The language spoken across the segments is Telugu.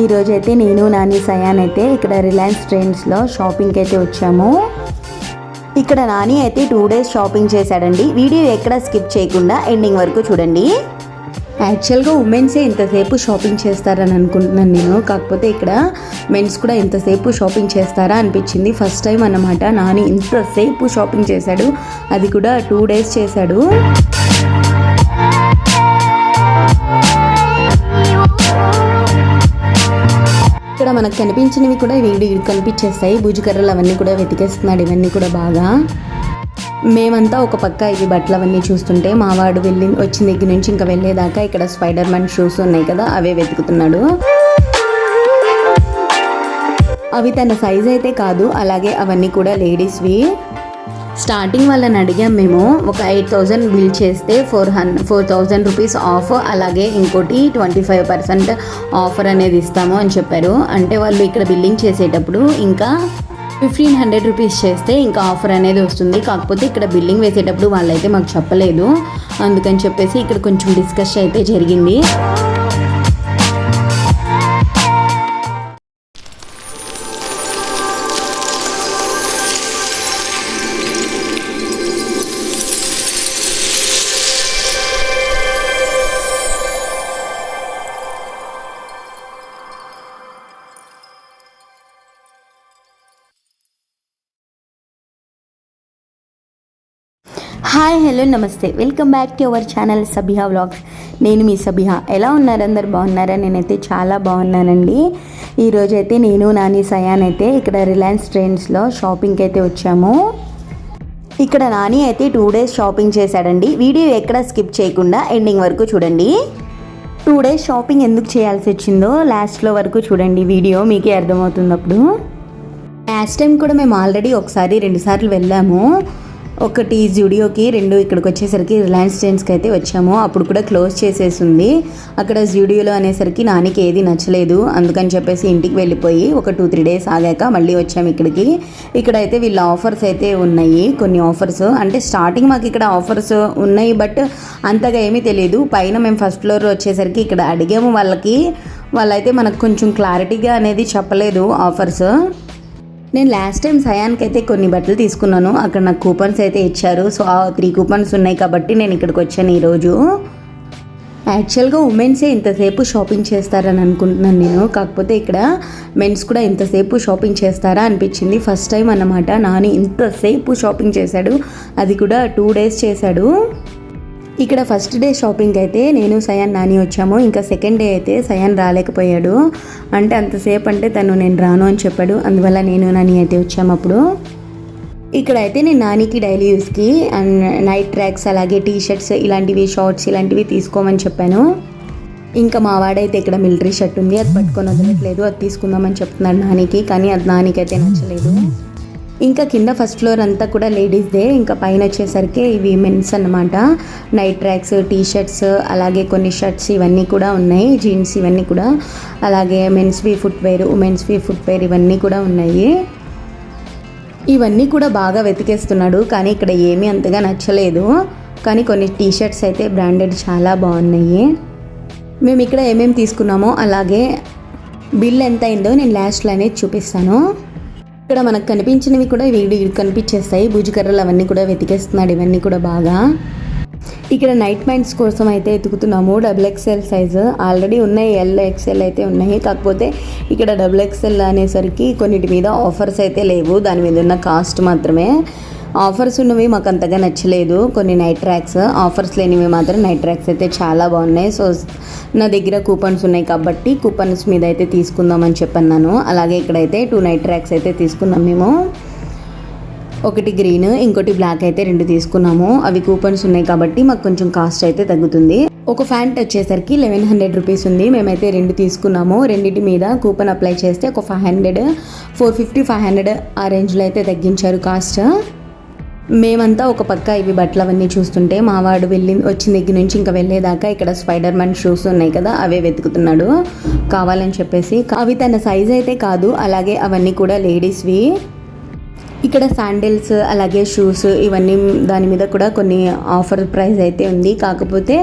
ఈరోజు అయితే నేను నాని సయాన్ అయితే ఇక్కడ రిలయన్స్ ట్రెండ్స్లో షాపింగ్కి అయితే వచ్చాము. ఇక్కడ నాని అయితే టూ డేస్ షాపింగ్ చేశాడండి. వీడియో ఎక్కడ స్కిప్ చేయకుండా ఎండింగ్ వరకు చూడండి. యాక్చువల్గా ఉమెన్సే ఇంతసేపు షాపింగ్ చేస్తారని అనుకుంటున్నాను నేను. కాకపోతే ఇక్కడ మెన్స్ కూడా ఇంతసేపు షాపింగ్ చేస్తారా అనిపించింది. ఫస్ట్ టైం అన్నమాట నాని ఇంతసేపు షాపింగ్ చేశాడు. అది కూడా టూ డేస్ చేశాడు. మనకు కనిపించినవి కూడా వీడియో కనిపించేస్తాయి. భుజకర్రలు అవన్నీ కూడా వెతికేస్తున్నాడు. ఇవన్నీ కూడా బాగా. మేమంతా ఒక పక్క ఇవి బట్టలు అవన్నీ చూస్తుంటే మావాడు వెళ్ళి వచ్చిన దగ్గర నుంచి ఇంకా వెళ్ళేదాకా ఇక్కడ స్పైడర్ మ్యాన్ షూస్ ఉన్నాయి కదా అవే వెతుకుతున్నాడు. అవి తన సైజ్ అయితే కాదు అలాగే అవన్నీ కూడా లేడీస్వి. స్టార్టింగ్ వాళ్ళని అడిగాం మేము ఒక ఎయిట్ థౌజండ్ బిల్ చేస్తే four hun four thousand rupees off అలాగే ఇంకోటి ట్వంటీ ఫైవ్ పర్సెంట్ ఆఫర్ అనేది ఇస్తాము అని చెప్పారు. అంటే వాళ్ళు ఇక్కడ బిల్లింగ్ చేసేటప్పుడు ఇంకా ఫిఫ్టీన్ హండ్రెడ్ రూపీస్ చేస్తే ఇంకా ఆఫర్ అనేది వస్తుంది. కాకపోతే ఇక్కడ బిల్లింగ్ వేసేటప్పుడు వాళ్ళైతే మాకు చెప్పలేదు. అందుకని చెప్పేసి ఇక్కడ కొంచెం డిస్కస్ అయితే జరిగింది. హాయ్ హలో నమస్తే. Welcome back to our channel Sabiha vlogs. నేను మీ సబిహా. ఎలా ఉన్నారు? అందరు బాగున్నారా? నేనైతే చాలా బాగున్నానండి. ఈరోజు అయితే నేను నాని సయాన్ అయితే ఇక్కడ రిలయన్స్ ట్రెండ్స్లో షాపింగ్కి అయితే వచ్చాము. ఇక్కడ నాని అయితే టూ డేస్ షాపింగ్ చేశాడండి. వీడియో ఎక్కడ స్కిప్ చేయకుండా ఎండింగ్ వరకు చూడండి. టూ డేస్ షాపింగ్ ఎందుకు చేయాల్సి వచ్చిందో లాస్ట్లో వరకు చూడండి వీడియో. మీకే అర్థమవుతుంది అప్పుడు. లాస్ట్ టైం కూడా మేము ఆల్రెడీ ఒకసారి రెండుసార్లు వెళ్ళాము. ఒకటి జూడియోకి రెండు ఇక్కడికి వచ్చేసరికి రిలయన్స్ ట్రెండ్స్కి అయితే వచ్చాము. అప్పుడు కూడా క్లోజ్ చేసేసి ఉంది అక్కడ జూడియోలో అనేసరికి నానికి ఏది నచ్చలేదు. అందుకని చెప్పేసి ఇంటికి వెళ్ళిపోయి ఒక టూ త్రీ డేస్ ఆగాక మళ్ళీ వచ్చాము ఇక్కడికి. ఇక్కడైతే వీళ్ళ ఆఫర్స్ అయితే ఉన్నాయి కొన్ని ఆఫర్స్. అంటే స్టార్టింగ్ మాకు ఇక్కడ ఆఫర్స్ ఉన్నాయి బట్ అంతగా ఏమీ తెలియదు పైన మేము ఫస్ట్ ఫ్లోర్ వచ్చేసరికి ఇక్కడ అడిగాము వాళ్ళకి. వాళ్ళైతే మనకు కొంచెం క్లారిటీగా అనేది చెప్పలేదు ఆఫర్స్. నేను లాస్ట్ టైం సయాన్కి అయితే కొన్ని బట్టలు తీసుకున్నాను. అక్కడ నాకు కూపన్స్ అయితే ఇచ్చారు. సో ఆ త్రీ కూపన్స్ ఉన్నాయి కాబట్టి నేను ఇక్కడికి వచ్చాను ఈరోజు యాక్చువల్గా ఉమెన్సే ఇంతసేపు షాపింగ్ చేస్తారని అనుకుంటున్నాను నేను. కాకపోతే ఇక్కడ మెన్స్ కూడా ఇంతసేపు షాపింగ్ చేస్తారా అనిపించింది. ఫస్ట్ టైం అన్నమాట. నాని ఇంతసేపు షాపింగ్ చేశాడు. అది కూడా టూ డేస్ చేశాడు. ఇక్కడ ఫస్ట్ డే షాపింగ్ అయితే నేను సయాన్ నాని వచ్చాము. ఇంకా సెకండ్ డే అయితే సయాన్ రాలేకపోయాడు. అంటే అంతసేపు అంటే తను నేను రాను అని చెప్పాడు. అందువల్ల నేను నాని అయితే వచ్చాము అప్పుడు. ఇక్కడ అయితే నేను నానికి డైలీ యూస్కి అండ్ నైట్ ట్రాక్స్ అలాగే టీ షర్ట్స్ ఇలాంటివి షార్ట్స్ ఇలాంటివి తీసుకోమని చెప్పాను. ఇంకా మా వాడైతే ఇక్కడ మిలిటరీ షర్ట్ ఉంది. అది పట్టుకొని వదలట్లేదు. అది తీసుకుందామని చెప్తున్నాడు నానికి. కానీ అది నానికి అయితే నచ్చలేదు. ఇంకా కింద ఫస్ట్ ఫ్లోర్ అంతా కూడా లేడీస్దే ఇంకా పైన వచ్చేసరికి ఇవి మెన్స్ అన్నమాట. నైట్ ట్రాక్స్ టీ షర్ట్స్ అలాగే కొన్ని షర్ట్స్ ఇవన్నీ కూడా ఉన్నాయి. జీన్స్ ఇవన్నీ కూడా. అలాగే మెన్స్వి ఫుట్వేర్ ఉమెన్స్వి ఫుట్వేర్ ఇవన్నీ కూడా ఉన్నాయి. ఇవన్నీ కూడా బాగా వెతికేస్తున్నాడు. కానీ ఇక్కడ ఏమీ అంతగా నచ్చలేదు. కానీ కొన్ని టీ షర్ట్స్ అయితే బ్రాండెడ్ చాలా బాగున్నాయి. మేము ఇక్కడ ఏమేమి తీసుకున్నామో అలాగే బిల్ ఎంత అయిందో నేను లాస్ట్లో అనేది చూపిస్తాను. ఇక్కడ మనకు కనిపించినవి కూడా వీడియో కనిపించేస్తాయి. భుజకర్రలు అవన్నీ కూడా వెతికేస్తున్నాడు. ఇవన్నీ కూడా బాగా. ఇక్కడ నైట్ ప్యాంట్స్ కోసం అయితే ఎతుకుతున్నాము డబుల్ ఎక్స్ఎల్ సైజు. ఆల్రెడీ ఉన్నాయి. ఎల్ ఎక్స్ఎల్ అయితే ఉన్నాయి. కాకపోతే ఇక్కడ డబుల్ ఎక్స్ఎల్ అనేసరికి కొన్నిటి మీద ఆఫర్స్ అయితే లేవు. దాని మీద ఉన్న కాస్ట్ మాత్రమే. ఆఫర్స్ ఉన్నవి మాకు అంతగా నచ్చలేదు. కొన్ని నైట్ ట్రాక్స్ ఆఫర్స్ లేనివి మాత్రం నైట్ ట్రాక్స్ అయితే చాలా బాగున్నాయి. సో నా దగ్గర కూపన్స్ ఉన్నాయి కాబట్టి కూపన్స్ మీద అయితే తీసుకుందామని చెప్పన్నాను. అలాగే ఇక్కడైతే టూ నైట్ ట్రాక్స్ అయితే తీసుకున్నాం మేము. ఒకటి గ్రీన్ ఇంకోటి బ్లాక్ అయితే రెండు తీసుకున్నాము. అవి కూపన్స్ ఉన్నాయి కాబట్టి మాకు కొంచెం కాస్ట్ అయితే తగ్గుతుంది. ఒక ఫ్యాంట్ వచ్చేసరికి లెవెన్ హండ్రెడ్ రూపీస్ ఉంది. మేమైతే రెండు తీసుకున్నాము. రెండింటి మీద కూపన్ అప్లై చేస్తే ఒక five hundred four fifty five hundred ఆ రేంజ్లో అయితే తగ్గించారు కాస్ట్. మేమంతా ఒక పక్క ఇవి బట్టలు అవన్నీ చూస్తుంటే మావాడు వెళ్ళి వచ్చిన దగ్గర నుంచి ఇంకా వెళ్ళేదాకా ఇక్కడ స్పైడర్ మ్యాన్ షూస్ ఉన్నాయి కదా అవే వెతుకుతున్నాడు. కావాలని చెప్పేసి అవి తన సైజ్ అయితే కాదు అలాగే అవన్నీ కూడా లేడీస్వి ఇక్కడ శాండిల్స్ అలాగే షూస్ ఇవన్నీ దాని మీద కూడా కొన్ని ఆఫర్ ప్రైస్ అయితే ఉంది. కాకపోతే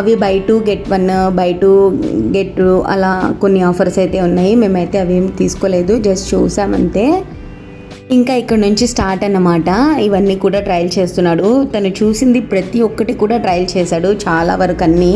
అవి buy two get one buy two get అలా కొన్ని ఆఫర్స్ అయితే ఉన్నాయి. మేమైతే అవి ఏం తీసుకోలేదు జస్ట్ చూసామంతే. ఇంకా ఇక్కడ నుంచి స్టార్ట్ అన్నమాట. ఇవన్నీ కూడా ట్రయల్ చేస్తున్నాడు. తను చూసింది ప్రతి ఒక్కటి కూడా ట్రయల్ చేశాడు చాలా వరకు అన్నీ.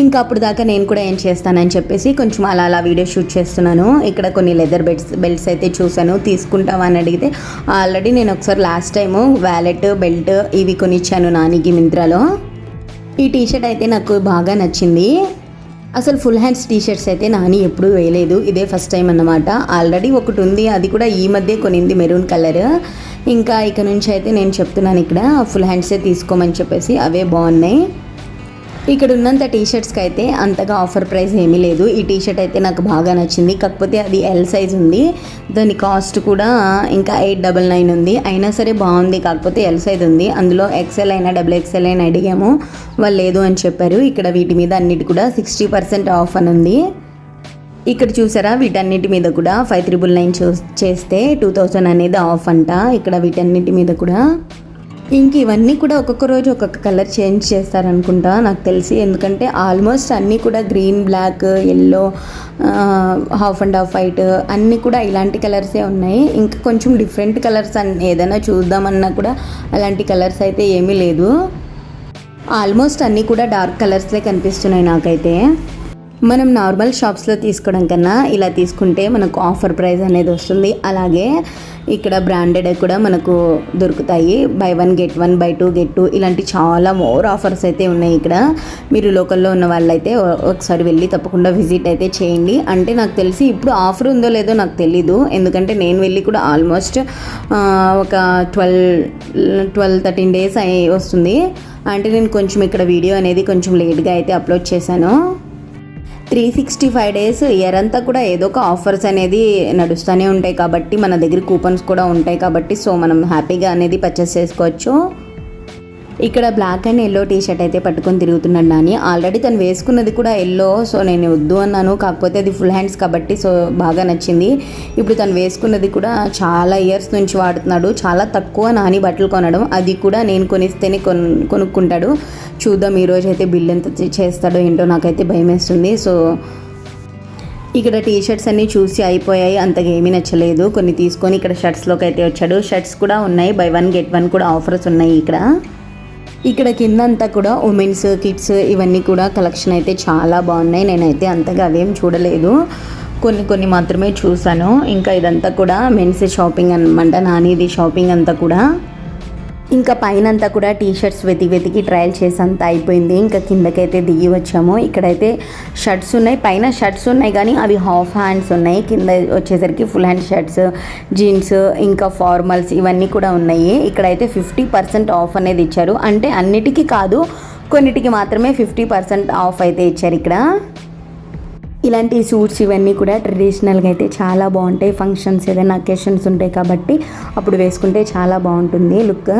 ఇంకా అప్పుడు దాకా నేను కూడా ఏం చేస్తానని చెప్పేసి కొంచెం అలా అలా వీడియో షూట్ చేస్తున్నాను. ఇక్కడ కొన్ని లెదర్ బెల్ట్స్ బెల్ట్స్ అయితే చూశాను. తీసుకుంటావా అని అడిగితే ఆల్రెడీ నేను ఒకసారి లాస్ట్ టైము వ్యాలెట్ బెల్ట్ ఇవి కొనిచ్చాను నానికి మింత్రాలో. ఈ టీషర్ట్ అయితే నాకు బాగా నచ్చింది. అసలు ఫుల్ హ్యాండ్స్ టీషర్ట్స్ అయితే నాని ఎప్పుడూ వేయలేదు. ఇదే ఫస్ట్ టైం అన్నమాట. ఆల్రెడీ ఒకటి ఉంది. అది కూడా ఈ మధ్య కొనింది మెరూన్ కలర్ ఇంకా ఇక నుంచి అయితే నేను చెప్తున్నాను ఇక్కడ ఫుల్ హ్యాండ్సే తీసుకోమని చెప్పేసి అవే బాగున్నాయి. ఇక్కడ ఉన్నంత టీ షర్ట్స్కి అయితే అంతగా ఆఫర్ ప్రైస్ ఏమీ లేదు. ఈ టీ షర్ట్ అయితే నాకు బాగా నచ్చింది. కాకపోతే అది ఎల్ సైజ్ ఉంది. దాని కాస్ట్ కూడా ఇంకా ఎయిట్ డబల్ నైన్ ఉంది. అయినా సరే బాగుంది. కాకపోతే ఎల్ సైజ్ ఉంది. అందులో ఎక్సెల్ అయినా డబుల్ ఎక్సెల్ అయినా అడిగాము. వాళ్ళు లేదు అని చెప్పారు. ఇక్కడ వీటి మీద అన్నిటి కూడా సిక్స్టీ పర్సెంట్ ఆఫ్ అని ఉంది. ఇక్కడ చూసారా? వీటన్నిటి మీద కూడా ఫైవ్ త్రిబుల్ నైన్ చేస్తే టూ థౌజండ్ అనేది ఆఫ్ అంట. ఇక్కడ వీటన్నిటి మీద కూడా ఇంక ఇవన్నీ కూడా ఒక్కొక్క రోజు ఒక్కొక్క కలర్ చేంజ్ చేస్తారనుకుంటా నాకు తెలిసి. ఎందుకంటే ఆల్మోస్ట్ అన్నీ కూడా green black yellow half and half white అన్నీ కూడా ఇలాంటి కలర్సే ఉన్నాయి. ఇంకా కొంచెం డిఫరెంట్ కలర్స్ అన్ని ఏదైనా చూద్దామన్నా కూడా అలాంటి కలర్స్ అయితే ఏమీ లేదు. ఆల్మోస్ట్ అన్నీ కూడా డార్క్ కలర్స్లే కనిపిస్తున్నాయి నాకైతే. మనం నార్మల్ షాప్స్లో తీసుకోవడం కన్నా ఇలా తీసుకుంటే మనకు ఆఫర్ ప్రైస్ అనేది వస్తుంది. అలాగే ఇక్కడ బ్రాండెడ్ కూడా మనకు దొరుకుతాయి. Buy one get one buy two get two ఇలాంటి చాలా మోర్ ఆఫర్స్ అయితే ఉన్నాయి ఇక్కడ. మీరు లోకల్లో ఉన్న వాళ్ళైతే ఒకసారి వెళ్ళి తప్పకుండా విజిట్ అయితే చేయండి. అంటే నాకు తెలిసి ఇప్పుడు ఆఫర్ ఉందో లేదో నాకు తెలీదు. ఎందుకంటే నేను వెళ్ళి కూడా ఆల్మోస్ట్ ఒక ట్వెల్వ్ ట్వెల్వ్ థర్టీన్ డేస్ అయి వస్తుంది. అంటే నేను కొంచెం ఇక్కడ వీడియో అనేది కొంచెం లేట్గా అయితే అప్లోడ్ చేశాను. Three sixty five days year అంతా కూడా ఏదో ఒక ఆఫర్స్ అనేది నడుస్తూనే ఉంటాయి కాబట్టి మన దగ్గర కూపన్స్ కూడా ఉంటాయి కాబట్టి సో మనం హ్యాపీగా అనేది పర్చేస్ చేసుకోవచ్చు. ఇక్కడ black and yellow T shirt అయితే పట్టుకొని తిరుగుతున్నాడు నాని. ఆల్రెడీ తను వేసుకున్నది కూడా ఎల్లో సో నేను వద్దు అన్నాను. కాకపోతే అది ఫుల్ హ్యాండ్స్ కాబట్టి సో బాగా నచ్చింది. ఇప్పుడు తను వేసుకున్నది కూడా చాలా ఇయర్స్ నుంచి వాడుతున్నాడు. చాలా తక్కువ నాని బట్టలు కొనడం. అది కూడా నేను కొనిస్తేనే కొను కొనుక్కుంటాడు. చూద్దాం ఈరోజు అయితే బిల్ ఎంత చేస్తాడో ఏంటో నాకైతే భయం వేస్తుంది. సో ఇక్కడ టీ షర్ట్స్ అన్నీ చూసి అయిపోయాయి. అంతగా ఏమీ నచ్చలేదు. కొన్ని తీసుకొని ఇక్కడ షర్ట్స్లోకి అయితే వచ్చాడు. షర్ట్స్ కూడా ఉన్నాయి. బై వన్ గెట్ వన్ కూడా ఆఫర్స్ ఉన్నాయి ఇక్కడ. ఇక్కడ కిందంతా కూడా ఉమెన్స్ కిడ్స్ ఇవన్నీ కూడా కలెక్షన్ అయితే చాలా బాగున్నాయి. నేనైతే అంతగా అవేం చూడలేదు. కొన్ని కొన్ని మాత్రమే చూసాను. ఇంకా ఇదంతా కూడా మెన్స్ షాపింగ్ అనమాట నానిది షాపింగ్ అంతా కూడా. ఇంకా పైన అంతా కూడా టీ షర్ట్స్ వెతికి వెతికి ట్రయల్ చేసేంత అయిపోయింది. ఇంకా కిందకైతే దిగి వచ్చాము. ఇక్కడైతే షర్ట్స్ ఉన్నాయి. పైన షర్ట్స్ ఉన్నాయి కానీ అవి హాఫ్ హ్యాండ్స్ ఉన్నాయి. కింద వచ్చేసరికి ఫుల్ హ్యాండ్ షర్ట్స్ జీన్స్ ఇంకా ఫార్మల్స్ ఇవన్నీ కూడా ఉన్నాయి. ఇక్కడైతే ఫిఫ్టీ పర్సెంట్ ఆఫ్ అనేది ఇచ్చారు. అంటే అన్నిటికీ కాదు కొన్నిటికి మాత్రమే ఫిఫ్టీ పర్సెంట్ ఆఫ్ అయితే ఇచ్చారు ఇక్కడ. ఇలాంటి సూట్స్ ఇవన్నీ కూడా ట్రెడిషనల్గా అయితే చాలా బాగుంటాయి. ఫంక్షన్స్ ఏదైనా అకేషన్స్ ఉంటాయి కాబట్టి అప్పుడు వేసుకుంటే చాలా బాగుంటుంది. లుక్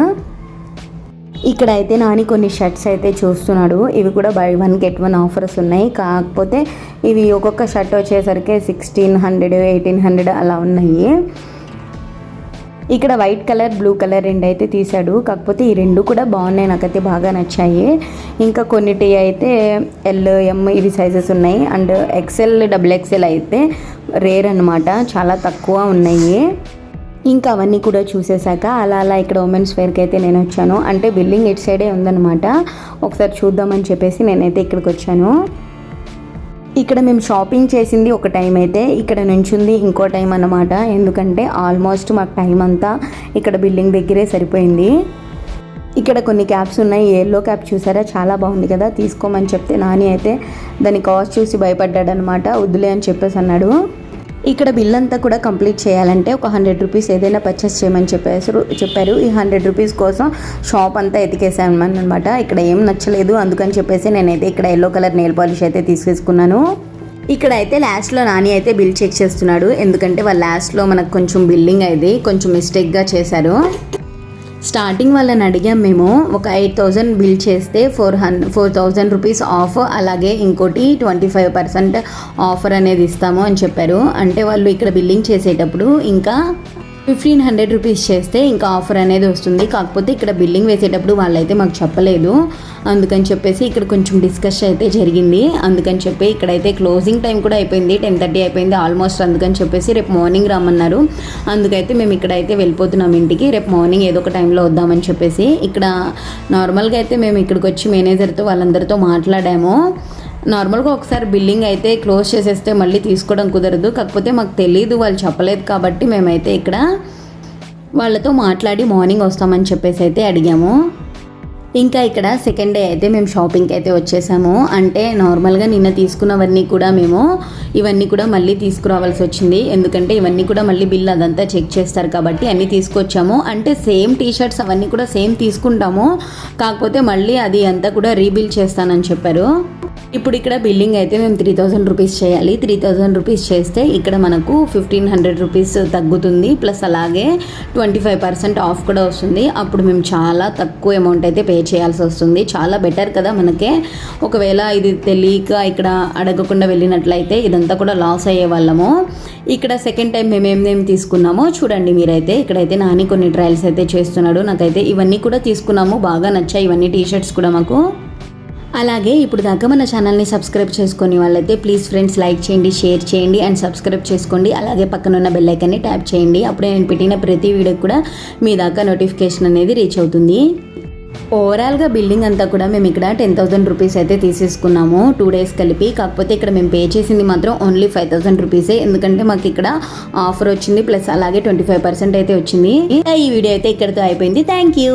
ఇక్కడ అయితే నాని కొన్ని షర్ట్స్ అయితే చూస్తున్నాడు. ఇవి కూడా buy one get one offers ఉన్నాయి. కాకపోతే ఇవి ఒక్కొక్క షర్ట్ వచ్చేసరికి సిక్స్టీన్ హండ్రెడ్ ఎయిటీన్ హండ్రెడ్ అలా ఉన్నాయి. ఇక్కడ వైట్ కలర్ బ్లూ కలర్ రెండు అయితే తీశాడు. కాకపోతే ఈ రెండు కూడా బాగున్నాయి. నాకైతే బాగా నచ్చాయి. ఇంకా కొన్నిటి అయితే ఎల్ ఎం ఇవి సైజెస్ ఉన్నాయి. అండ్ ఎక్సెల్ డబుల్ ఎక్సెల్ అయితే రేర్ అనమాట చాలా తక్కువ ఉన్నాయి. ఇంకా అవన్నీ కూడా చూసేసాక అలా అలా ఇక్కడ ఉమెన్స్ వేర్కి అయితే నేను వచ్చాను. అంటే బిల్డింగ్ ఇటు సైడే ఉందన్నమాట. ఒకసారి చూద్దామని చెప్పేసి నేనైతే ఇక్కడికి వచ్చాను. ఇక్కడ మేము షాపింగ్ చేసింది ఒక టైం అయితే ఇక్కడ నుంచింది ఇంకో టైం అన్నమాట. ఎందుకంటే ఆల్మోస్ట్ మాకు టైం అంతా ఇక్కడ బిల్డింగ్ దగ్గరే సరిపోయింది. ఇక్కడ కొన్ని క్యాప్స్ ఉన్నాయి. ఎల్లో క్యాప్ చూసారా? చాలా బాగుంది కదా? తీసుకోమని చెప్తే నాని అయితే దాని కాస్ట్ చూసి భయపడ్డాడు అనమాట వద్దులే అని చెప్పేసి అన్నాడు. ఇక్కడ బిల్ అంతా కూడా కంప్లీట్ చేయాలంటే ఒక హండ్రెడ్ రూపీస్ ఏదైనా పర్చేస్ చేయమని చెప్పేసారు చెప్పారు. ఈ హండ్రెడ్ రూపీస్ కోసం షాప్ అంతా ఎతికేసాను అనమాట ఇక్కడ ఏం నచ్చలేదు. అందుకని చెప్పేసి నేనైతే ఇక్కడ ఎల్లో కలర్ నెయిల్ పాలిష్ అయితే తీసుకున్నాను ఇక్కడ అయితే లాస్ట్లో నాని అయితే బిల్ చెక్ చేస్తున్నాడు. ఎందుకంటే వాళ్ళ లాస్ట్లో మనకు కొంచెం బిల్లింగ్ అయితే కొంచెం మిస్టేక్గా చేశారు. స్టార్టింగ్ వాళ్ళని అడిగాం మేము ఒక ఎయిట్ థౌజండ్ బిల్ చేస్తే four hundred four thousand rupees off అలాగే ఇంకోటి ట్వంటీ ఫైవ్ పర్సెంట్ ఆఫర్ అనేది ఇస్తాము అని చెప్పారు. అంటే వాళ్ళు ఇక్కడ బిల్లింగ్ చేసేటప్పుడు ఇంకా ఫిఫ్టీన్ హండ్రెడ్ రూపీస్ చేస్తే ఇంకా ఆఫర్ అనేది వస్తుంది. కాకపోతే ఇక్కడ బిల్లింగ్ వేసేటప్పుడు వాళ్ళైతే మాకు చెప్పలేదు. అందుకని చెప్పేసి ఇక్కడ కొంచెం డిస్కస్ అయితే జరిగింది. అందుకని చెప్పి ఇక్కడైతే క్లోజింగ్ టైం కూడా అయిపోయింది. టెన్ థర్టీ అయిపోయింది ఆల్మోస్ట్. అందుకని చెప్పేసి రేపు మార్నింగ్ రమ్మన్నారు. అందుకైతే మేము ఇక్కడైతే వెళ్ళిపోతున్నాం ఇంటికి. రేపు మార్నింగ్ ఏదో ఒక టైంలో వద్దామని చెప్పేసి ఇక్కడ నార్మల్గా అయితే మేము ఇక్కడికి వచ్చి మేనేజర్తో వాళ్ళందరితో మాట్లాడాము. నార్మల్గా ఒకసారి బిల్లింగ్ అయితే క్లోజ్ చేసేస్తే మళ్ళీ తీసుకోవడం కుదరదు. కాకపోతే మాకు తెలియదు వాళ్ళు చెప్పలేదు కాబట్టి మేమైతే ఇక్కడ వాళ్ళతో మాట్లాడి మార్నింగ్ వస్తామని చెప్పేసి అయితే అడిగాము. ఇంకా ఇక్కడ సెకండ్ డే అయితే మేము షాపింగ్కి అయితే వచ్చేసాము. అంటే నార్మల్గా నిన్న తీసుకున్నవన్నీ కూడా మేము ఇవన్నీ కూడా మళ్ళీ తీసుకురావాల్సి వచ్చింది. ఎందుకంటే ఇవన్నీ కూడా మళ్ళీ బిల్ అదంతా చెక్ చేస్తారు కాబట్టి అన్నీ తీసుకొచ్చాము. అంటే సేమ్ టీ షర్ట్స్ అవన్నీ కూడా సేమ్ తీసుకుంటాము. కాకపోతే మళ్ళీ అది అంతా కూడా రీబిల్ చేస్తానని చెప్పారు. ఇప్పుడు ఇక్కడ బిల్లింగ్ అయితే మేము త్రీ థౌజండ్ రూపీస్ చేయాలి. త్రీ థౌజండ్ రూపీస్ చేస్తే ఇక్కడ మనకు ఫిఫ్టీన్ హండ్రెడ్ రూపీస్ తగ్గుతుంది. ప్లస్ అలాగే ట్వంటీ ఫైవ్ పర్సెంట్ ఆఫ్ కూడా వస్తుంది. అప్పుడు మేము చాలా తక్కువ అమౌంట్ అయితే పే చేయాల్సి వస్తుంది. చాలా బెటర్ కదా మనకే. ఒకవేళ ఇది తెలియక ఇక్కడ అడగకుండా వెళ్ళినట్లయితే ఇదంతా కూడా లాస్ అయ్యే వాళ్ళము. ఇక్కడ సెకండ్ టైం మేము ఏమేమి తీసుకున్నామో చూడండి మీరైతే. ఇక్కడైతే నాని కొన్ని ట్రయల్స్ అయితే చేస్తున్నాడు. నాకైతే ఇవన్నీ కూడా తీసుకున్నాము. బాగా నచ్చాయి ఇవన్నీ టీ షర్ట్స్ కూడా మాకు. అలాగే ఇప్పుడు దాకా మన ఛానల్ని సబ్స్క్రైబ్ చేసుకునే వాళ్ళైతే ప్లీజ్ ఫ్రెండ్స్ లైక్ చేయండి షేర్ చేయండి అండ్ సబ్స్క్రైబ్ చేసుకోండి. అలాగే పక్కన ఉన్న బెల్ ఐకాన్ని ట్యాప్ చేయండి. అప్పుడే నేను పెట్టిన ప్రతి వీడియోకి కూడా మీ దాకా నోటిఫికేషన్ అనేది రీచ్ అవుతుంది. ఓవరాల్గా బిల్డింగ్ అంతా కూడా మేము ఇక్కడ టెన్ థౌసండ్ రూపీస్ అయితే తీసేసుకున్నాము. టూ డేస్ కలిపి కాకపోతే ఇక్కడ మేము పే చేసింది మాత్రం ఓన్లీ ఫైవ్ థౌసండ్ రూపీసే ఎందుకంటే మాకు ఇక్కడ ఆఫర్ వచ్చింది ప్లస్ అలాగే ట్వంటీ ఫైవ్ పర్సెంట్ అయితే వచ్చింది. ఈ వీడియో అయితే ఇక్కడితో అయిపోయింది. Thank you